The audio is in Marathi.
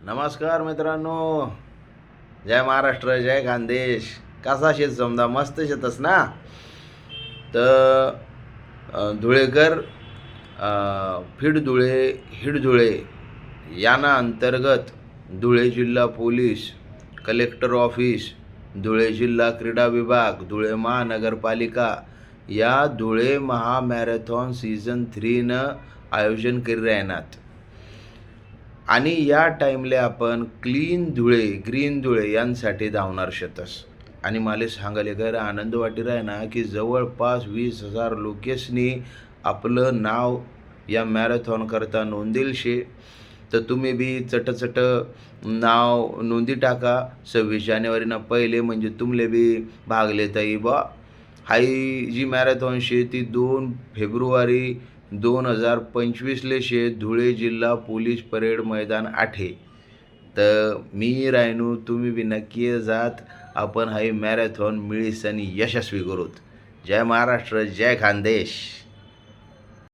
नमस्कार मित्रांनो. जय महाराष्ट्र जय खानदेश कसा शेत समजा? मस्त शेतच ना? तर धुळेकर फिड धुळे हिड धुळे याना अंतर्गत धुळे जिल्हा पोलीस कलेक्टर ऑफिस धुळे जिल्हा क्रीडा विभाग धुळे महानगरपालिका या धुळे महामॅरेथॉन सीझन थ्रीनं आयोजन करी राहणार. आणि या टाईमले आपण क्लीन धुळे ग्रीन धुळे यांसाठी धावणार शेतस. आणि मला सांगायला काय आनंद वाटी राही ना की जवळपास वीस हजार लोकेसनी आपलं नाव या मॅरेथॉन करता नोंदेल शे तर तुम्ही बी चटचट नाव नोंदी टाका. सव्वीस जानेवारीनं पहिले म्हणजे तुमले बी भाग लेता येई बा. हाई जी मॅरेथॉन शे ती दोन फेब्रुवारी दोन हजार पंचवीसले शे धुळे जिल्हा पोलीस परेड मैदान आठे. तर मी रायनू तुम्ही बी नक्की जात. आपण हाई मॅरेथॉन मिळीसन आणि यशस्वी करूत. जय महाराष्ट्र जय खानदेश.